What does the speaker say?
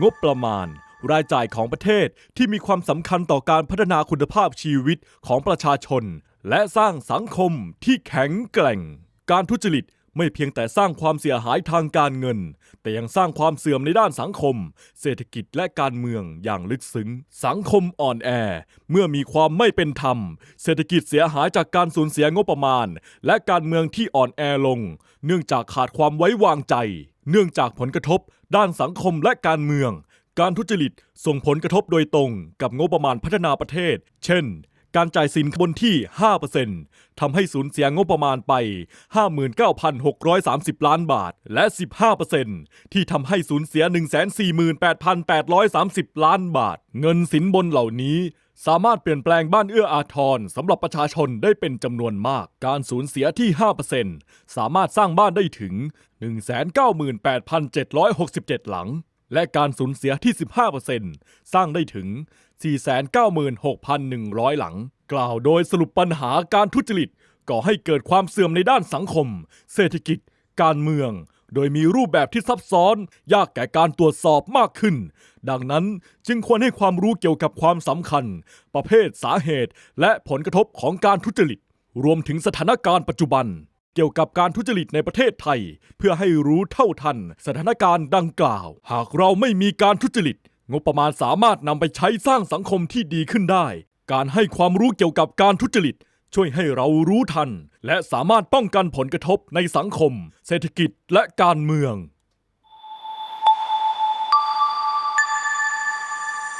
งบประมาณ รายจ่ายของประเทศที่มีความสำคัญต่อการพัฒนาคุณภาพชีวิตของประชาชน และสร้างสังคมที่แข็งแกร่ง การทุจริตไม่เพียงแต่สร้างความเสียหายทางการเงิน แต่ยังสร้างความเสื่อมในด้านสังคม เศรษฐกิจและการเมืองอย่างลึกซึ้ง สังคมอ่อนแอ เมื่อมีความไม่เป็นธรรม เศรษฐกิจเสียหายจากการสูญเสียงบประมาณ และการเมืองที่อ่อนแอลง เนื่องจากขาดความไว้วางใจ เนื่องจากผลกระทบด้านสังคมและการเมือง การทุจริตส่งผลกระทบโดยตรงกับงบประมาณพัฒนาประเทศ เช่น การจ่ายสินบนที่ 5%ทำให้สูญเสียงบประมาณไป 59,630 ล้านบาท และ 15%ที่ทำให้สูญเสีย 148,830 ล้านบาท เงินสินบนเหล่านี้ สามารถเปลี่ยนแปลงบ้านเอื้ออาทรสำหรับประชาชนได้เป็นจำนวนมาก การสูญเสียที่ 5%สามารถสร้างบ้านได้ถึง 198,767 หลัง และการสูญเสียที่ 15%สร้างได้ถึง 496,100 หลัง กล่าวโดยสรุปปัญหาการทุจริตก่อให้เกิดความเสื่อมในด้านสังคม เศรษฐกิจ การเมือง โดยมีรูปแบบที่ซับซ้อน ยากแก่การตรวจสอบมากขึ้น ดังนั้นจึงควรให้ความรู้เกี่ยวกับความสำคัญ ประเภทสาเหตุ และผลกระทบของการทุจริต รวมถึงสถานการณ์ปัจจุบัน เกี่ยวกับการทุจริตในประเทศไทย เพื่อให้รู้เท่าทัน สถานการณ์ดังกล่าว หากเราไม่มีการทุจริต งบประมาณสามารถนำไปใช้สร้างสังคมที่ดีขึ้นได้ การให้ความรู้เกี่ยวกับการทุจริต ช่วยให้เรารู้ทัน และสามารถป้องกันผลกระทบในสังคม เศรษฐกิจและการเมือง